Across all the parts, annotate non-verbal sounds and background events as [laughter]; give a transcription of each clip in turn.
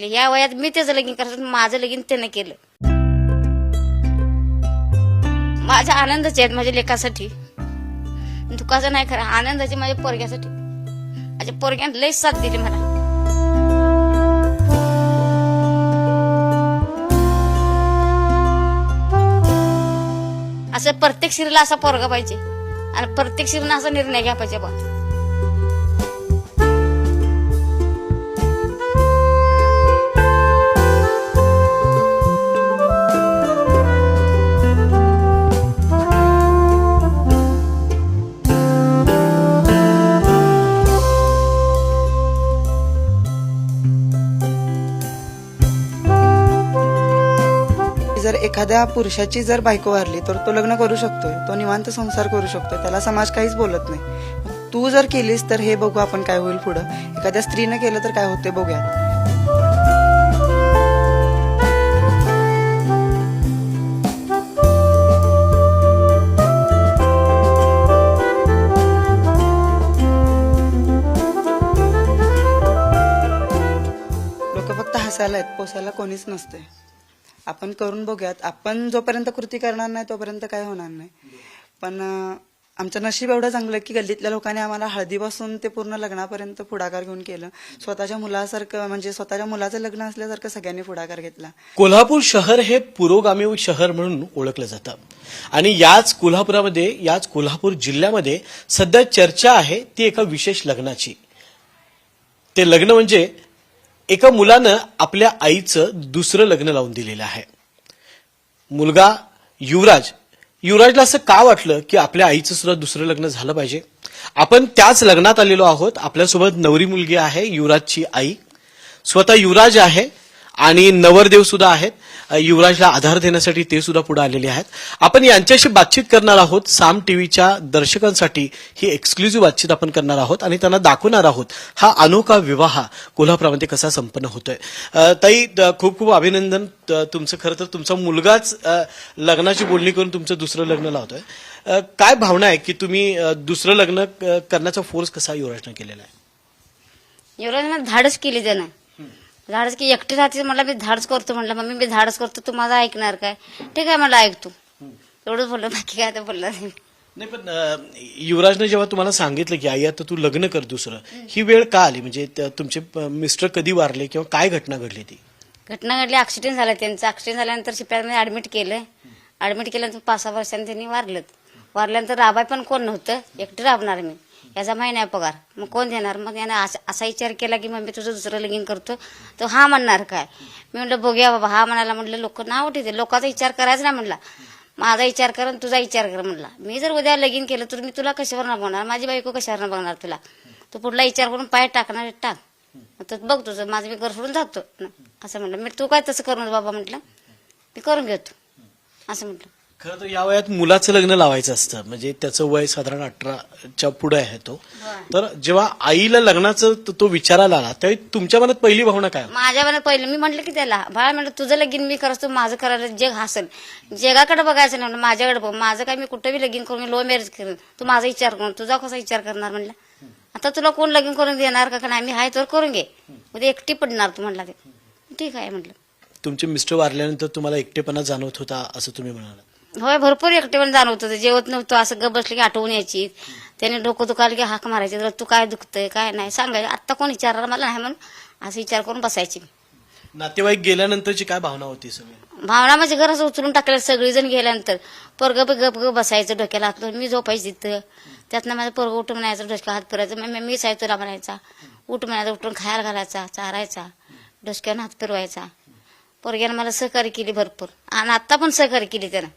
या वयात मी त्याचं लगीन करायचं माझं लगीन त्यानं केलं. माझ्या आनंदाचे आहेत माझ्या लेखासाठी. दुखाचं नाही खरं आनंदाचे माझ्या पोरग्यासाठी. माझ्या पोरग्याने लय साथ दिली मला. असं प्रत्येक शिरीला असा पोरगा पाहिजे. आणि प्रत्येक स्त्रीनं असा निर्णय घ्या पाहिजे बा जर एखाद्या पुरुषाची जर बायको वारली तर तो लग्न करू शकतोय. तो निवांत संसार करू शकतोय. त्याला समाज काहीच बोलत नाही. तू जर केलीस तर हे बघू आपण काय होईल पुढं. एखाद्या स्त्रीनं केलं तर काय होते बघूयात. लोक फक्त हसायला आहेत. पोसायला कोणीच नसते आपण करून बघूयात. आपण जोपर्यंत कृती करणार नाही तोपर्यंत काय होणार नाही. पण आमचं नशीब एवढं चांगलं की गल्लीतल्या लोकांनी आम्हाला हळदीपासून ते पूर्ण लग्नापर्यंत पुढाकार घेऊन केलं. स्वतःच्या मुलासारखं म्हणजे स्वतःच्या मुलाचं लग्न असल्यासारखं सगळ्यांनी पुढाकार घेतला. कोल्हापूर शहर हे पुरोगामी शहर म्हणून ओळखलं जातं. आणि याच कोल्हापुरामध्ये याच कोल्हापूर जिल्ह्यामध्ये सध्या चर्चा आहे ती एका विशेष लग्नाची. ते लग्न म्हणजे एका मुलानं आपल्या आईचं दुसरं लग्न लावून दिलेलं आहे. मुलगा युवराज युवराजला असं का वाटलं की आपल्या आईचं सुद्धा दुसरं लग्न झालं पाहिजे? आपण त्याच लग्नात आलेलो आहोत. आपल्यासोबत नवरी मुलगी आहे युवराजची आई. स्वतः युवराज आहे आणि नवरदेव सुद्धा आहेत. युवराजला आधार देण्यासाठी ते सुद्धा पुढे आलेले आहेत. आपण यांच्याशी बातचीत करणार आहोत. साम टीव्हीच्या दर्शकांसाठी ही एक्सक्लुझिव्ह बातचीत आपण करणार आहोत आणि त्यांना दाखवणार आहोत हा अनोखा विवाह कोल्हापुरामध्ये कसा संपन्न होतोय. ताई द- खूप खूप अभिनंदन. त- तुमचं खरं तर तुमचा मुलगाच लग्नाची बोलणी करून तुमचं दुसरं लग्न लावतोय. काय भावना आहे की तुम्ही दुसरं लग्न क- करण्याचा फोर्स कसा युवराजनं केलेला आहे? युवराजनं धाडच केली त्यानं. धाडच की एकटी राहते म्हणलं मी धाडच करतो म्हणलं. मम्मी मी धाडच करतो तू माझं ऐकणार काय? ठीक आहे म्हणलं ऐक तू. एवढंच बोललं बाकी काय तर बोललं नाही. नाही पण अ, युवराजनं जेव्हा तुम्हाला सांगितलं की आई आता तू लग्न कर दुसरं ही वेळ का आली? म्हणजे तुमचे अ, मिस्टर कधी वारले किंवा काय घटना घडली ती? घटना घडली ऍक्सिडेंट झाला त्यांचा. ऍक्सिडेंट झाल्यानंतर शिप्यामध्ये ऍडमिट केलं. ऍडमिट केल्यानंतर पाच सहा वर्षांनी त्यांनी वारलं. वारल्यानंतर राबाय पण कोण नव्हतं? एकटी राबणार मी. याचा महिना आहे पगार. मग कोण देणार? मग यानं असा असा विचार केला की मग मी तुझं दुसरं लगीन करतो. तो हा म्हणणार काय? मी म्हटलं बघूया बाबा. हा म्हणाला म्हटलं लोक नाव ठेवते. लोकांचा विचार करायचा नाही म्हटला. माझा विचार कर आणि तुझा विचार कर म्हटला. मी जर उद्या लगीन केलं तर मी तुला कशावर न बघणार? माझी बायको कशावर न बघणार तुला? तू पुढला विचार करून पाय टाकणार टाक. मग तर बघ तुझं. माझं मी घर सोडून जातो. असं म्हटलं. मी तू काय तसं करून बाबा म्हटलं. मी करून घेतो. असं म्हटलं. खरं तर या वयात मुलाचं लग्न लावायचं असतं. म्हणजे त्याचं वय साधारण अठराच्या पुढे आहे तो. तर जेव्हा आईला लग्नाचं तो- तो विचारायला आला त्यावेळी तुमच्या मनात पहिली भावना काय होती? माझ्या मनात पहिलं मी म्हटलं की त्याला बाळा म्हटलं तुझं लगीन मी करतो माझं करायला जग हसल जगाकडे बघायचं नाही म्हणलं माझ्याकडे बघ माझं काय मी कुठं बी लगीन करून लो मॅरेज करेन तू माझा विचार करून तुझा कसा विचार करणार? म्हणलं आता तुला कोण लगीन करून देणार का का नाही मी हाय तर करून घे. उद्या एकटी पडणार तू म्हणला ते. ठीक आहे म्हटलं. तुमचे मिस्टर वारल्यानंतर तुम्हाला एकटेपणा जाणवत होता असं तुम्ही म्हणाला होय भरपूर एकटेपण जाणवत होतं. जेवत नव्हतं असं गप बसलं की आठवून यायची. त्याने डोकं दुखायला की हाक मारायची. तर तू काय दुखतंय काय नाही. सांगायचं आत्ता कोण विचारणार मला नाही म्हणून? असं विचार करून बसायची. नातेवाईक गेल्यानंतरची काय भावना होती सगळी? भावना म्हणजे घरच उचलून टाकलं सगळीजण गेल्यानंतर. पोरग गप गप बसायचं डोक्याला हात मी झोपायची तिथं त्यातनं माझं पोरग उठून म्हणायचं डोसक्या हात फिरायचं मग मी आहे तुला म्हणायचा. उठ म्हणायचा उठून खायला घालायचा चारायचा डोसक्यानं हात फिरवायचा. पोरग्यानं मला सहकार्य केली भरपूर. आणि आत्ता पण सहकार्य केली त्यानं.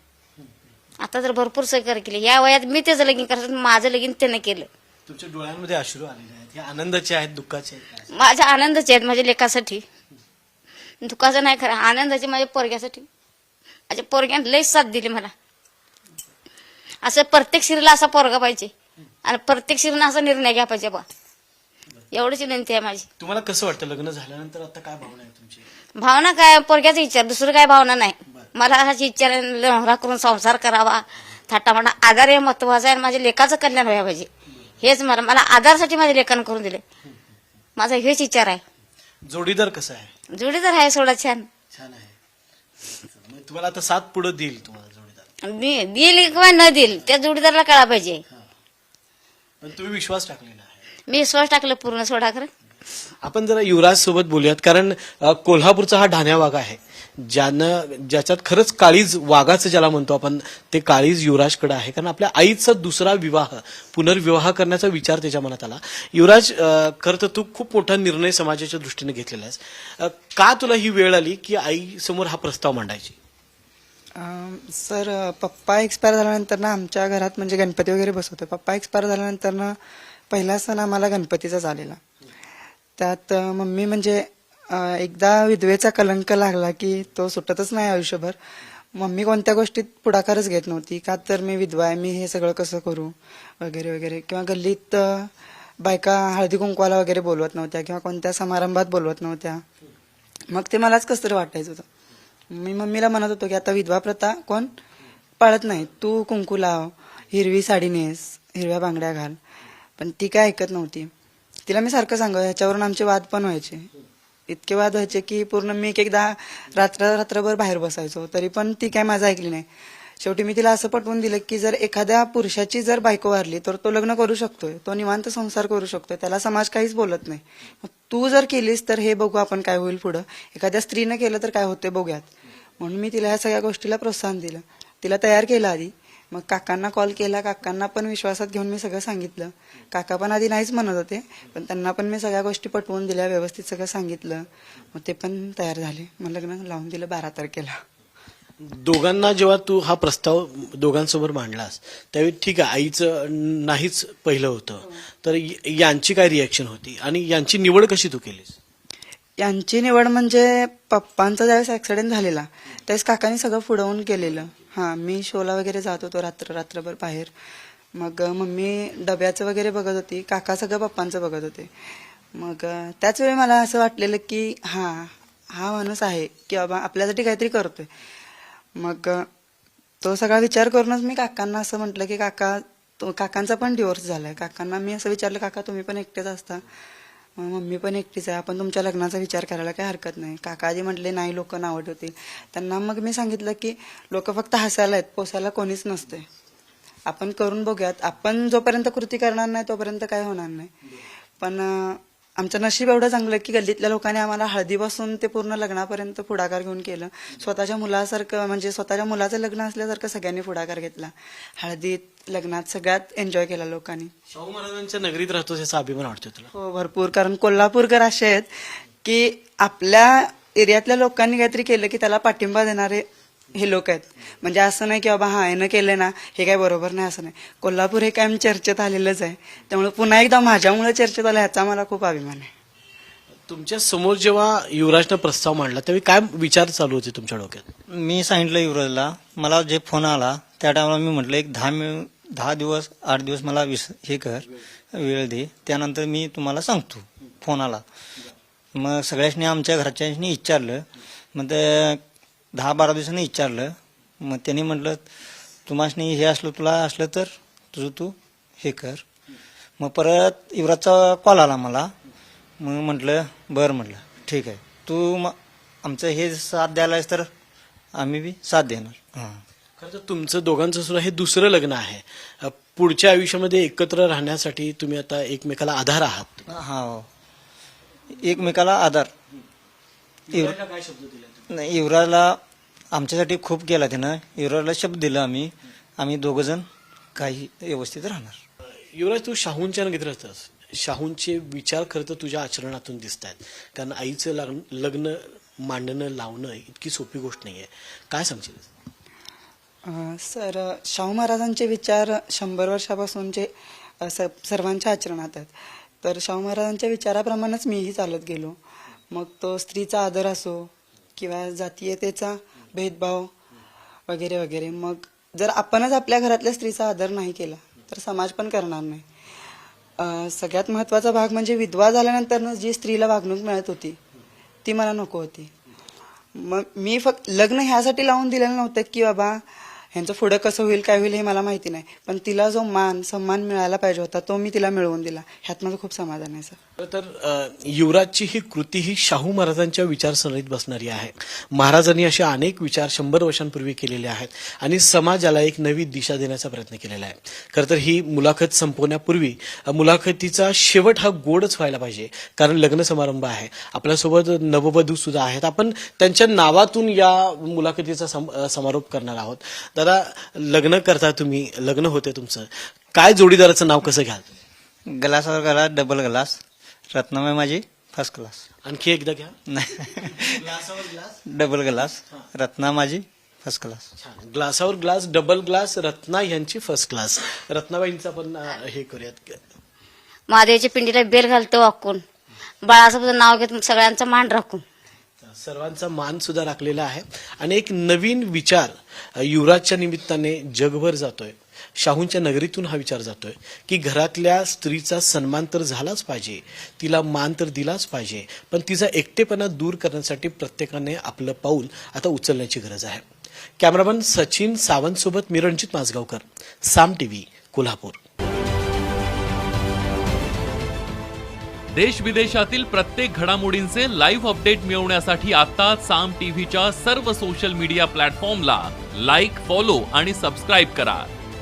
आता तर भरपूर सहकार्य केली. या वयात मी त्याचं लगीन करायचं माझं लगीन त्यानं केलं. तुमच्या डोळ्यांमध्ये अश्रू आलेले आहेत. हे आनंदाचे आहेत दुःखाचे आहेत माझ्या आनंदाचे आहेत माझ्या लेखासाठी. दुःखाचं नाही खरं आनंदाचे माझ्या पोरग्यासाठी. माझ्या पोरग्यानं लई साथ दिली मला. असं प्रत्येक स्त्रीला असा पोरगा पाहिजे. आणि प्रत्येक स्त्रीनं असा निर्णय घ्या पाहिजे बा एवढीच विनंती आहे माझी. तुम्हाला कसं वाटतं लग्न झाल्यानंतर आता काय भावना आहे तुमची? भावना काय? पोरग्याचा विचार दुसरं काय भावना नाही. मला अशी इच्छा करून संसार करावा. थाटामाटा आधार हे महत्त्वाचा आहे आणि माझ्या लेखाचं कल्याण व्हायला पाहिजे. हेच मला मला आधारसाठी माझ्या लेखानं करून दिले. माझा हेच विचार आहे. जोडीदार कसा आहे? जोडीदार आहे सोडा छान. छान आहे. तुम्हाला आता सात पुढे देईल तुम्हाला जोडीदार. देईल किंवा न देईल त्या जोडीदाराला कळा पाहिजे. पण तुम्ही विश्वास टाकलेला आहे. मी विश्वास टाकलं पूर्ण सोडा खरं. आपण जरा युवराज सोबत बोलूयात कारण कोल्हापूरचा हा ढाण्या वाघ आहे. ज्यानं ज्याच्यात खरंच काळीज वाघाचं ज्याला म्हणतो आपण ते काळीज युवराजकडे आहे. कारण आपल्या आईचा दुसरा विवाह पुनर्विवाह करण्याचा विचार त्याच्या मनात आला. युवराज खरं तर तू खूप मोठा निर्णय समाजाच्या दृष्टीने घेतलेला आहेस. का तुला ही वेळ आली की आई समोर हा प्रस्ताव मांडायची? सर पप्पा एक्सपायर झाल्यानंतर ना आमच्या घरात म्हणजे गणपती वगैरे बसवतो पप्पा एक्सपायर झाल्यानंतर ना पहिला सण आम्हाला गणपतीचाच आलेला त्यात मम्मी म्हणजे एकदा विधवेचा कलंक लागला की तो सुटतच नाही आयुष्यभर. मम्मी कोणत्या गोष्टीत पुढाकारच घेत नव्हती का तर मी विधवा आहे मी हे सगळं कसं करू वगैरे वगैरे. किंवा गल्लीत बायका हळदी कुंकवाला वगैरे बोलवत नव्हत्या किंवा कोणत्या समारंभात बोलवत नव्हत्या. मग ते मलाच कसं तरी वाटायचं होतं. मी मम्मीला म्हणत होतो की आता विधवा प्रथा कोण पाळत नाही तू कुंकू लाव हिरवी साडी नेस हिरव्या बांगड्या घाल. पण ती काय ऐकत नव्हती. तिला मी सारखं सांग ह्याच्यावरून आमचे वाद पण व्हायचे. इतके वाद व्हायचे की पूर्ण मी एक एकदा रात्र रात्रभर बाहेर बसायचो. तरी पण ती काय माझं ऐकली नाही. शेवटी मी तिला असं पटवून दिलं की जर एखाद्या पुरुषाची जर बायको वारली तर तो लग्न करू शकतोय. तो निवांत संसार करू शकतोय. त्याला समाज काहीच बोलत नाही. तू जर केलीस तर हे बघू आपण काय होईल पुढं. एखाद्या स्त्रीनं केलं तर काय होते बघूयात. म्हणून मी तिला ह्या सगळ्या गोष्टीला प्रोत्साहन दिलं. तिला तयार केलं आधी. मग काकांना कॉल केला काकांना पण विश्वासात घेऊन मी सगळं सांगितलं. काका पण आधी नाहीच म्हणत होते पण त्यांना पण मी सगळ्या गोष्टी पटवून दिल्या व्यवस्थित सगळं सांगितलं. मग ते पण तयार झाले. मग लग्न लावून दिलं बारा तारखेला. दोघांना जेव्हा तू हा प्रस्ताव दोघांसमोर मांडलास त्यावेळी ठीक आहे आईचं नाहीच पहिलं होतं. तर यांची काय रिॲक्शन होती? आणि यांची निवड कशी तू केलीस? यांची निवड म्हणजे पप्पांचा ज्यावेळेस ऍक्सिडेंट झालेला त्यावेळेस काकांनी सगळं पुढवून केलेलं. हां मी शोला वगैरे जात होतो रात्र रात्रभर बाहेर. मग मम्मी डब्याचं वगैरे बघत होती काका सगळं पप्पांचं बघत होते. मग त्याच वेळी मला असं वाटलेलं की हां हा माणूस आहे की बाबा आपल्यासाठी काहीतरी करतोय. मग तो सगळा विचार करूनच मी काकांना असं म्हटलं की काका तो काकांचा पण डिवोर्स झालाय. काकांना मी असं विचारलं काका तुम्ही पण एकटेच असता. मम्मी पण एकटीच आहे. आपण तुमच्या लग्नाचा विचार करायला काही हरकत नाही. काका आधी म्हटले नाही लोक नावं ठेवतील. त्यांना मग मी सांगितलं की लोक फक्त हसायला आहेत. पोसायला कोणीच नसते आपण करून बघूयात. आपण जोपर्यंत कृती करणार नाही तोपर्यंत काय होणार नाही. पण आमचं नशीब एवढं चांगलं की गल्लीतल्या लोकांनी आम्हाला हळदीपासून ते पूर्ण लग्नापर्यंत पुढाकार घेऊन केलं. स्वतःच्या मुलासारखं म्हणजे स्वतःच्या मुलाचं लग्न असल्यासारखं सगळ्यांनी पुढाकार घेतला. हळदीत लग्नात सगळ्यात एन्जॉय केला लोकांनी. शाहू महाराजांच्या नगरीत राहतोस याचा अभिमान वाटतो तुला? हो भरपूर. कारण कोल्हापूरकर असे आहेत की आपल्या एरियातल्या लोकांनी काहीतरी केलं की त्याला पाठिंबा देणारे हे लोक आहेत. म्हणजे असं नाही की बाबा हा यानं केलं ना हे काय बरोबर नाही असं नाही. कोल्हापूर हे कायम चर्चेत आलेलंच आहे. त्यामुळे पुन्हा एकदा माझ्यामुळे चर्चेत आलं ह्याचा मला खूप अभिमान आहे. तुमच्यासमोर जेव्हा युवराजनं प्रस्ताव मांडला त्यावेळी काय विचार चालू होते तुमच्या डोक्यात? मी सांगितलं युवराजला मला जे फोन आला त्या टायमाला मी म्हटलं एक दहा मिळ दहा दिवस आठ दिवस मला विस हे कर वेळ दे. त्यानंतर मी तुम्हाला सांगतो फोन आला. मग सगळ्यांनी आमच्या घरच्यांनी विचारलं. मग ते दहा बारा दिवसांनी विचारलं. मग त्यांनी म्हटलं तुम्हाला हे असलं तुला असलं तर तुझं तू हे कर. मग परत युवराजचा कॉल आला मला. मग म्हटलं बरं म्हटलं ठीक आहे. तू मग आमचं हे साथ द्यायला आहेस तर आम्ही बी साथ देणार. हां. खरं तर तुमचं दोघांचं सुद्धा हे दुसरं लग्न आहे. पुढच्या आयुष्यामध्ये एकत्र राहण्यासाठी तुम्ही आता एकमेकाला आधार आहात. हा हो. एकमेकाला आधार. युव- काय शब्द दिला नाही, युवराजला आमच्यासाठी खूप केला त्यानं. युवराजला शब्द दिला आम्ही. आम्ही दोघ जण काही व्यवस्थित राहणार. युवराज तू शाहूंच्या राहतस. शाहूंचे विचार खरं तर तुझ्या आचरणातून दिसत आहेत कारण आईचं लग्न लग्न मांडणं लावणं इतकी सोपी गोष्ट नाहीये. काय सांगशील? अं, सर शाहू महाराजांचे विचार शंभर वर्षापासूनचे अं, स- सर्वांच्या आचरणात आहेत. तर शाहू महाराजांच्या विचाराप्रमाणेच मीही चालत गेलो. मग तो स्त्रीचा आदर असो किंवा जातीयतेचा भेदभाव वगैरे वगैरे. मग जर आपणच आपल्या घरातल्या स्त्रीचा आदर नाही केला तर समाज पण करणार नाही. सगळ्यात महत्त्वाचा भाग म्हणजे विधवा झाल्यानंतर जी स्त्रीला वागणूक मिळत होती ती मला नको होती. मग मी फक्त लग्न ह्यासाठी लावून दिलेलं नव्हतं की बाबा ह्यांचं पुढं कसं होईल काय होईल हे मला माहिती नाही. पण तिला जो मान सन्मान मिळायला पाहिजे होता तो मी तिला मिळवून दिला. ह्यात माझं खूप समाधान आहे सर. तर युवराजची ही कृती ही शाहू महाराजांच्या विचारसरणीत बसणारी आहे. महाराजांनी असे अनेक विचार शंभर वर्षांपूर्वी केलेले आहेत आणि समाजाला एक नवी दिशा देण्याचा प्रयत्न केलेला आहे. खरं तर ही मुलाखत संपवण्यापूर्वी मुलाखतीचा शेवट हा गोडच व्हायला पाहिजे कारण लग्न समारंभ आहे. आपल्यासोबत नववधू सुद्धा आहेत. आपण त्यांच्या नावातून या मुलाखतीचा सम- समारोप करणार आहोत. दादा लग्न करता तुम्ही लग्न होते तुमचं. काय जोडीदाराचं नाव कसं घ्याल? ग्लासावर करा डबल ग्लास रत्नाबाई माझी फर्स्ट क्लास आणखी एकदा घ्या. [laughs] नाही डबल ग्लास रत्ना माझी फर्स्ट क्लास छान. ग्लासावर ग्लास डबल ग्लास रत्ना यांची फर्स्ट क्लास रत्नाबाईंचा पण अं, हे करूयात. महादेवाच्या पिंडीला बेल घालतो वाकून. बाळासाहेबांचं नाव घेत सगळ्यांचा मान राखून. सर्वांचा मान सुद्धा राखलेला आहे. आणि एक नवीन विचार अं, युवराजच्या निमित्ताने जगभर जातोय. शाहूंच्या नगरीतून हा विचार जातोय की घरातल्या स्त्रीचा सन्मान तर झालाच पाहिजे तिला मान तर दिलाच पाहिजे पण तिचा एकटेपणा दूर करण्यासाठी प्रत्येकाने आपलं पाऊल आता उचलण्याची गरज आहे. कॅमेरामन सचिन सावंत सोबत मी रणजित माजगावकर साम टीव्ही कोल्हापूर. देश विदेशातील प्रत्येक घडामोडींचे लाईव्ह अपडेट मिळवण्यासाठी आता साम टीव्हीच्या सर्व सोशल मीडिया प्लॅटफॉर्मला लाईक फॉलो आणि सबस्क्राईब करा.